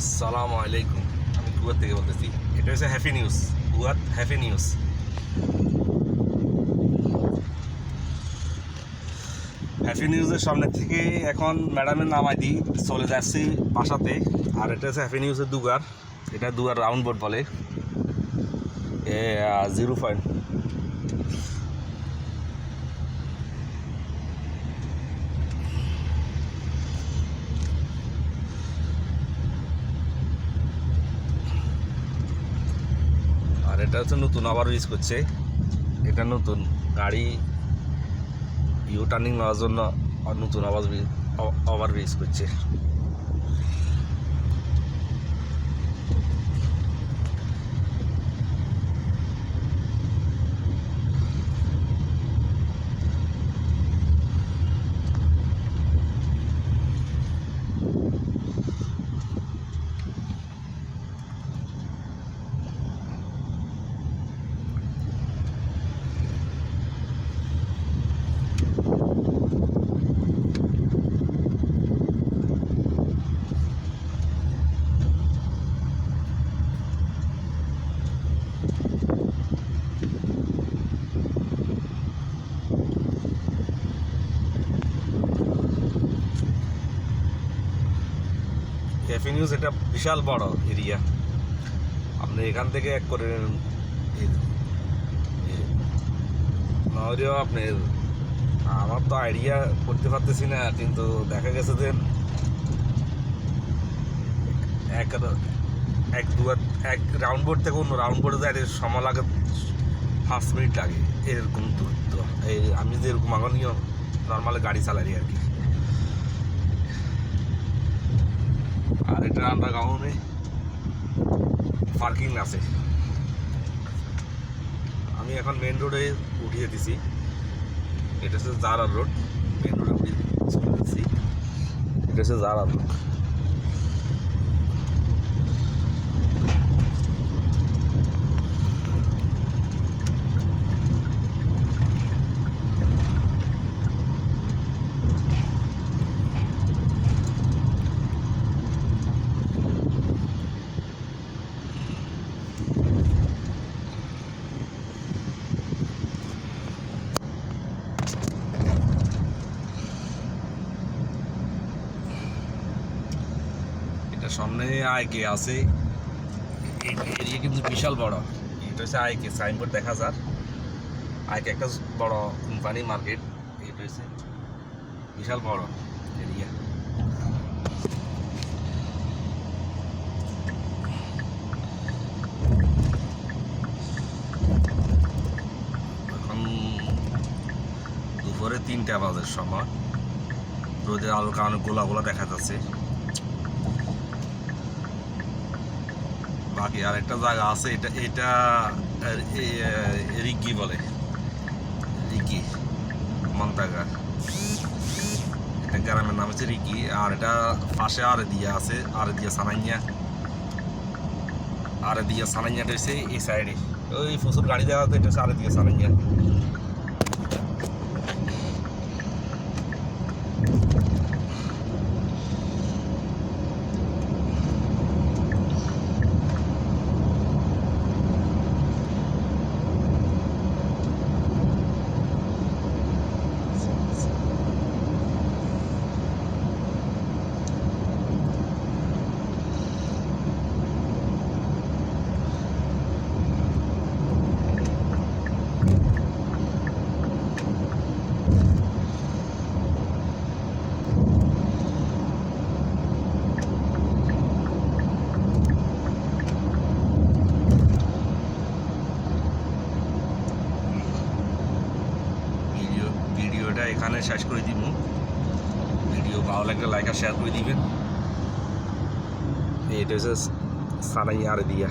আসসালামু আলাইকুম। আমি কুয়ার থেকে বলতেছি, এটা হচ্ছে হ্যাপি নিউজ কুয়াত হ্যাপি নিউজ হ্যাপি নিউজের সামনে থেকে এখন ম্যাডামের নামাই দিই, চলে যাচ্ছি বাসাতে। আর এটা হচ্ছে হ্যাপি নিউজের দুগার এটা দুগার রাউন্ড বোর্ড বলে। জিরো পয়েন্ট আর এটা হচ্ছে নতুন, আবার ইউজ করছে। এটা নতুন, গাড়ি ইউ টার্নিং নেওয়ার জন্য নতুন আবার ওভার ইউজ করছে। ক্যাফে নিউজ এটা বিশাল বড় এরিয়া আপনি এখান থেকে এক করে নয়ও আপনি আমার তো আইডিয়া করতে পারতেছি না, কিন্তু দেখা গেছে যে এক এক দু এক রাউন্ড বোর্ড থেকে অন্য রাউন্ড বোর্ডে যায় সময় লাগে পাঁচ মিনিট লাগে, এরকম দূরত্ব। এই আমি যে এরকম আগনীয় নর্মাল গাড়ি চালাই আর কি। আর এটা আন্ডারগ্রাউন্ডে পার্কিং আছে। আমি এখন মেন রোডে উঠিয়ে দিছি। এটা হচ্ছে জারার রোড মেন রোডে উঠিয়ে যাচ্ছি। এটা হচ্ছে জারার রোড সামনে আইকে আছে। এরিয়া কিন্তু বিশাল বড়। এটা হচ্ছে আইকে সাইনবোর্ড দেখা যার। আইকে একটা বড় কোম্পানি মার্কেট এটা হচ্ছে বিশাল বড় এরিয়া দুপুরে তিনটা বাজার সময়। রোদের আলোর কারণে গোলা গোলা দেখা যাচ্ছে। বাকি আরেকটা জায়গা আছে, এটা এটা রিগি বলে। রিগি মন্তাগা। গ্রামের নাম হচ্ছে রিগি আর এটা পাশে আর দিয়া আছে আর দিয়া সানাইয়া। আরে দিয়া সানাইয়াটা হচ্ছে এই সাইডে ওই প্রচুর গাড়ি দেওয়া এটা হচ্ছে আরে দিয়া সানাইয়া ভিডিও ভিডিওটা এখানে শেষ করে দিব। ভিডিও ভালো লাগলে লাইক আর শেয়ার করে দিবেন। এটা হচ্ছে সানাই দিয়া।